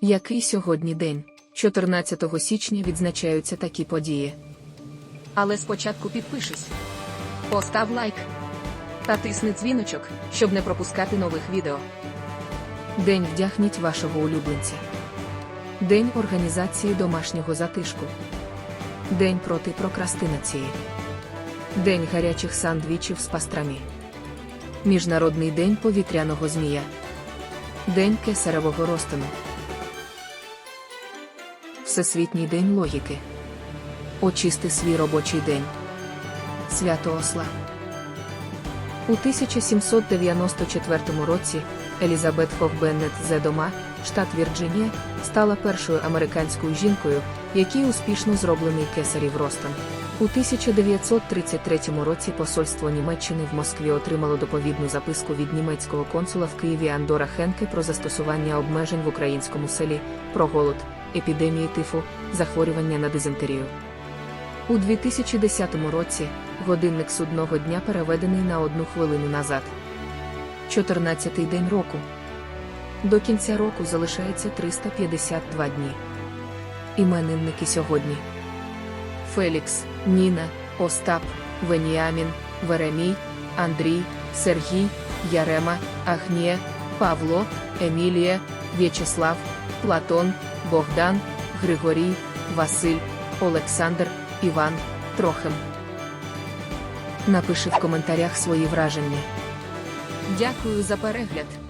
Який сьогодні день? 14 січня відзначаються такі події. Але спочатку підпишись. Постав лайк. Та тисни дзвіночок, щоб не пропускати нових відео. День вдягніть вашого улюбленця. День організації домашнього затишку. День проти прокрастинації. День гарячих сандвічів з пастрамі. Міжнародний день повітряного змія. День кесаревого розтину. Всесвітній день логіки. Очисти свій робочий день. Свято Осла. У 1794 році Елізабет Хохбеннет Зедома, штат Вірджинія, стала першою американською жінкою, якій успішно зроблений кесарів ростин. У 1933 році посольство Німеччини в Москві отримало доповідну записку від німецького консула в Києві Андора Хенке про застосування обмежень в українському селі, про голод, епідемії тифу, захворювання на дизентерію. У 2010 році годинник судного дня переведений на одну хвилину назад. 14-й день року. До кінця року залишається 352 дні. Іменинники сьогодні: Фелікс, Ніна, Остап, Веніамін, Веремій, Андрій, Сергій, Ярема, Агнія, Павло, Емілія, В'ячеслав, Платон, Богдан, Григорій, Василь, Олександр, Іван, Трохим. Напиши в коментарях свої враження. Дякую за перегляд.